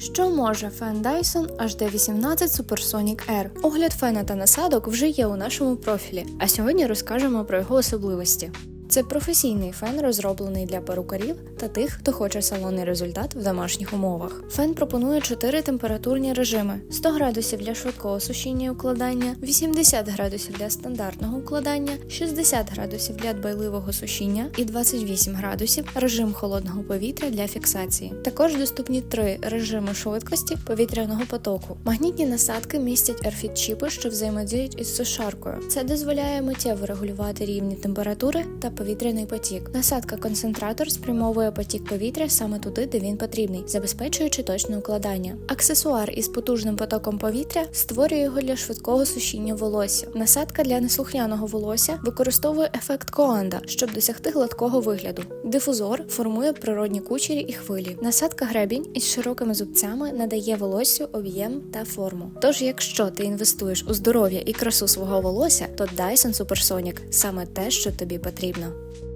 Що може фен Dyson HD18 Supersonic R? Огляд фена та насадок вже є у нашому профілі, а сьогодні розкажемо про його особливості. Це професійний фен, розроблений для перукарів та тих, хто хоче салонний результат в домашніх умовах. Фен пропонує чотири температурні режими: 100 градусів для швидкого сушіння і укладання, 80 градусів для стандартного укладання, 60 градусів для дбайливого сушіння і 28 градусів режим холодного повітря для фіксації. Також доступні три режими швидкості повітряного потоку. Магнітні насадки містять ерфіт-чіпи, що взаємодіють із сушаркою. Це дозволяє миттєво регулювати рівні температури та повітряний потік. Насадка концентратор спрямовує потік повітря саме туди, де він потрібний, забезпечуючи точне укладання. Аксесуар із потужним потоком повітря створює його для швидкого сушіння волосся. Насадка для неслухняного волосся використовує ефект Коанда, щоб досягти гладкого вигляду. Дифузор формує природні кучері і хвилі. Насадка гребінь із широкими зубцями надає волоссю об'єм та форму. Тож, якщо ти інвестуєш у здоров'я і красу свого волосся, то Dyson Supersonic – саме те, що тобі потрібно. Україна!